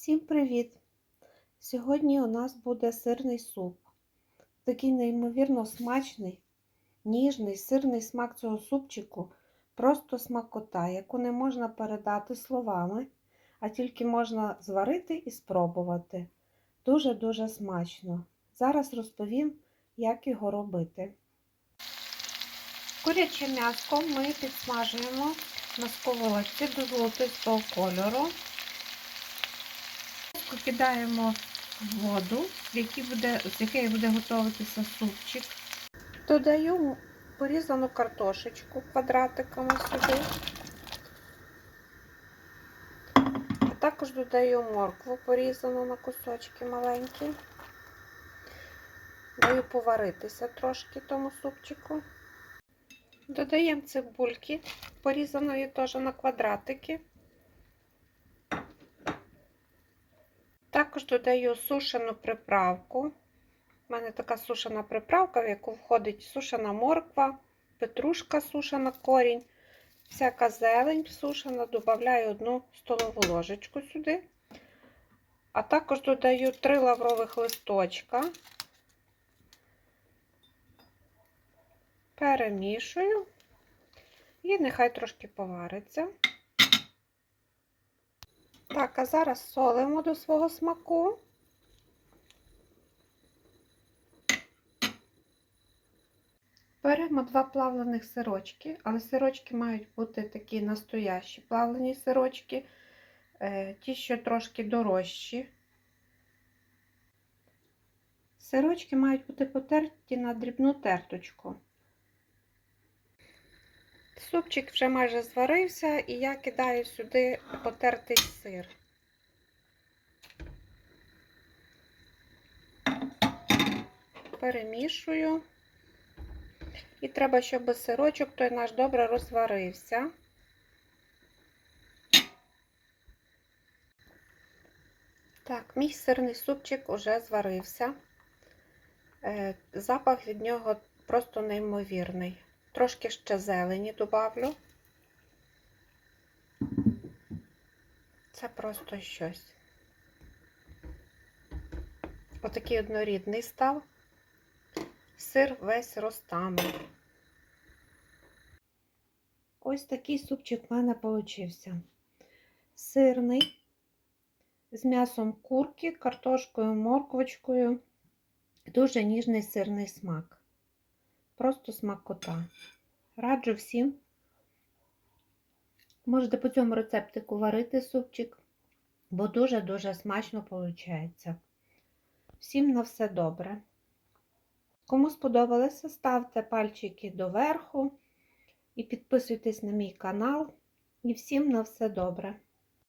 Всім привіт! Сьогодні у нас буде сирний суп. Такий неймовірно смачний, ніжний, сирний смак цього супчику просто смакота, яку не можна передати словами, а тільки можна зварити і спробувати. Дуже-дуже смачно. Зараз розповім, як його робити. Куряче м'ясо ми підсмажуємо на сковородці до золотистого кольору. Кидаємо в воду, в якій буде, з якої буде готуватися супчик. Додаю порізану картошечку квадратиками сюди. А також додаю моркву порізану на кусочки маленькі. Даю поваритися трошки тому супчику. Додаємо цибульки, порізаної теж на квадратики. Також додаю сушену приправку. У мене така сушена приправка, в яку входить сушена морква, петрушка сушена корінь, всяка зелень сушена, додаю одну столову ложечку сюди. А також додаю 3 лаврових листочка, перемішую і нехай трошки повариться. Так, а зараз солимо до свого смаку. Беремо два плавлених сирочки, але сирочки мають бути такі настоящі плавлені сирочки, ті, що трошки дорожчі. Сирочки мають бути потерті на дрібну терточку. Супчик вже майже зварився, і я кидаю сюди потертий сир. Перемішую. І треба, щоб сирочок той наш добре розварився. Так, мій сирний супчик уже зварився. Запах від нього просто неймовірний. Трошки ще зелені добавлю. Це просто щось. Отакий однорідний став. Сир весь розтанув. Ось такий супчик в мене получився. Сирний, з м'ясом курки, картошкою, морквочкою. Дуже ніжний сирний смак. Просто смакота. Раджу всім. Можете по цьому рецептику варити супчик, бо дуже-дуже смачно виходить. Всім на все добре. Кому сподобалося, ставте пальчики доверху і підписуйтесь на мій канал. І всім на все добре.